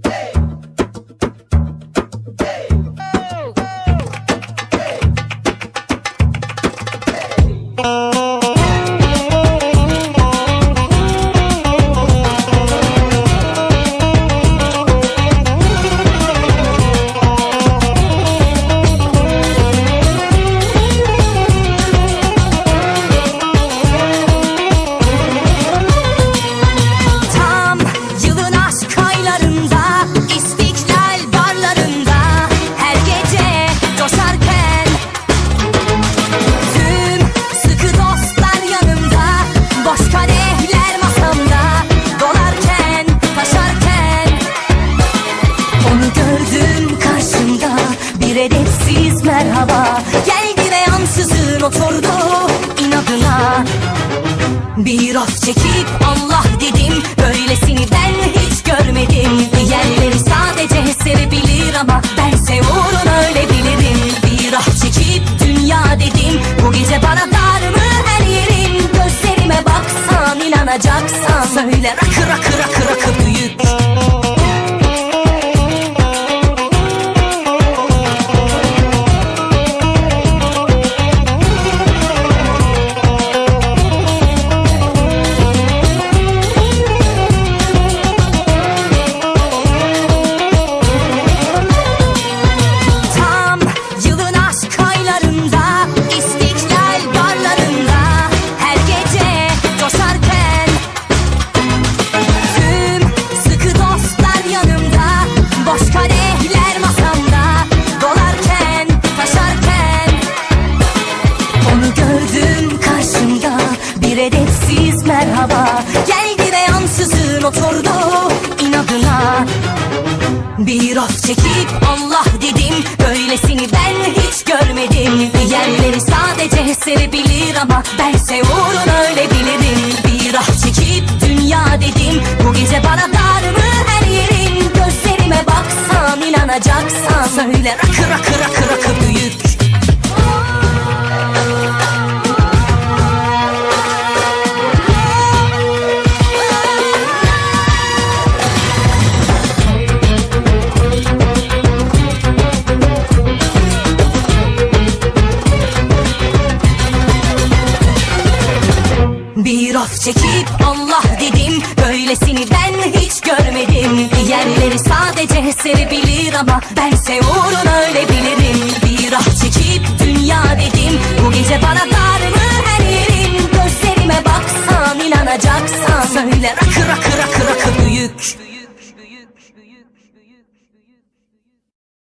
Hey. Merhaba Geldi ve ansızın oturdu inadına. Bir of çekip Allah dedim Böylesini ben hiç görmedim. Diğerleri sadece sevebilir ama Bense uğruna öyle bilirim. Bir of çekip dünya dedim Bu gece bana dar mı her yerin? Gözlerime baksan inanacaksan. Söyle rakı rakı rakı rakı Bir edepsiz merhaba. Geldi ve ansızın oturdu inadına. Bir of çekip Allah dedim. Böylesini ben hiç görmedim. Diğerleri sadece sevebilir ama Bense uğruna öyle bilirim. Bir of çekip dünya dedim. Bu gece bana dar mı her yerin? Gözlerime baksan inanacaksan. Söyle rakı rakı rakı rakı büyük Bir of çekip Allah dedim. Böylesini ben hiç görmedim. Diğerleri sadece sevebilir ama Bense uğruna öyle bilirim. Bir of çekip dünya dedim. Bu gece bana dar mı her yerin? Gözlerime baksan inanacaksan. Söyle rakı rakı rakı rakı büyük